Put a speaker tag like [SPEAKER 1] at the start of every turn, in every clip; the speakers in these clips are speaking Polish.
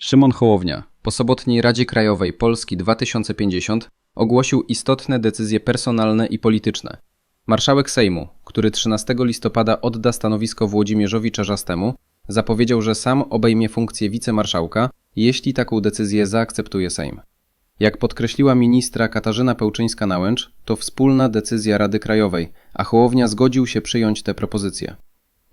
[SPEAKER 1] Szymon Hołownia po sobotniej Radzie Krajowej Polski 2050 ogłosił istotne decyzje personalne i polityczne. Marszałek Sejmu, który 13 listopada odda stanowisko Włodzimierzowi Czarzastemu, zapowiedział, że sam obejmie funkcję wicemarszałka, jeśli taką decyzję zaakceptuje Sejm. Jak podkreśliła ministra Katarzyna Pełczyńska-Nałęcz, to wspólna decyzja Rady Krajowej, a Hołownia zgodził się przyjąć tę propozycję.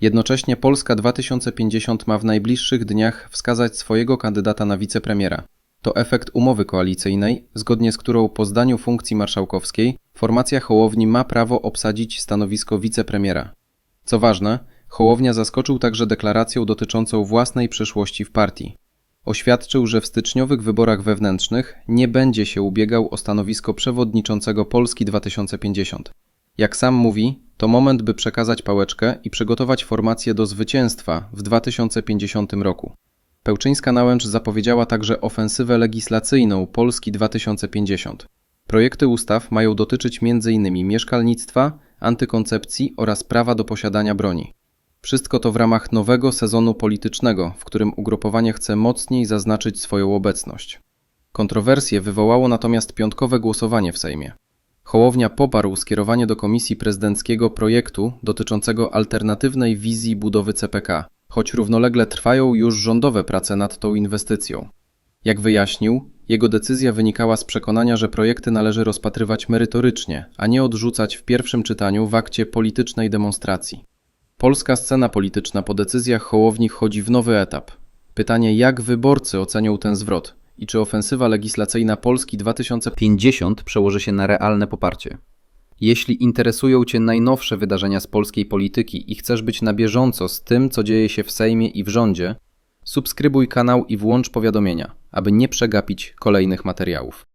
[SPEAKER 1] Jednocześnie Polska 2050 ma w najbliższych dniach wskazać swojego kandydata na wicepremiera. To efekt umowy koalicyjnej, zgodnie z którą po zdaniu funkcji marszałkowskiej formacja Hołowni ma prawo obsadzić stanowisko wicepremiera. Co ważne, Hołownia zaskoczył także deklaracją dotyczącą własnej przyszłości w partii. Oświadczył, że w styczniowych wyborach wewnętrznych nie będzie się ubiegał o stanowisko przewodniczącego Polski 2050. Jak sam mówi, to moment, by przekazać pałeczkę i przygotować formację do zwycięstwa w 2050 roku. Pełczyńska Nałęcz zapowiedziała także ofensywę legislacyjną Polski 2050. Projekty ustaw mają dotyczyć m.in. mieszkalnictwa, antykoncepcji oraz prawa do posiadania broni. Wszystko to w ramach nowego sezonu politycznego, w którym ugrupowanie chce mocniej zaznaczyć swoją obecność. Kontrowersje wywołało natomiast piątkowe głosowanie w Sejmie. Hołownia poparł skierowanie do Komisji Prezydenckiego projektu dotyczącego alternatywnej wizji budowy CPK, choć równolegle trwają już rządowe prace nad tą inwestycją. Jak wyjaśnił, jego decyzja wynikała z przekonania, że projekty należy rozpatrywać merytorycznie, a nie odrzucać w pierwszym czytaniu w akcie politycznej demonstracji. Polska scena polityczna po decyzjach Hołowni wchodzi w nowy etap. Pytanie, jak wyborcy ocenią ten zwrot i czy ofensywa legislacyjna Polski 2050
[SPEAKER 2] 50 przełoży się na realne poparcie.
[SPEAKER 1] Jeśli interesują Cię najnowsze wydarzenia z polskiej polityki i chcesz być na bieżąco z tym, co dzieje się w Sejmie i w rządzie, subskrybuj kanał i włącz powiadomienia, aby nie przegapić kolejnych materiałów.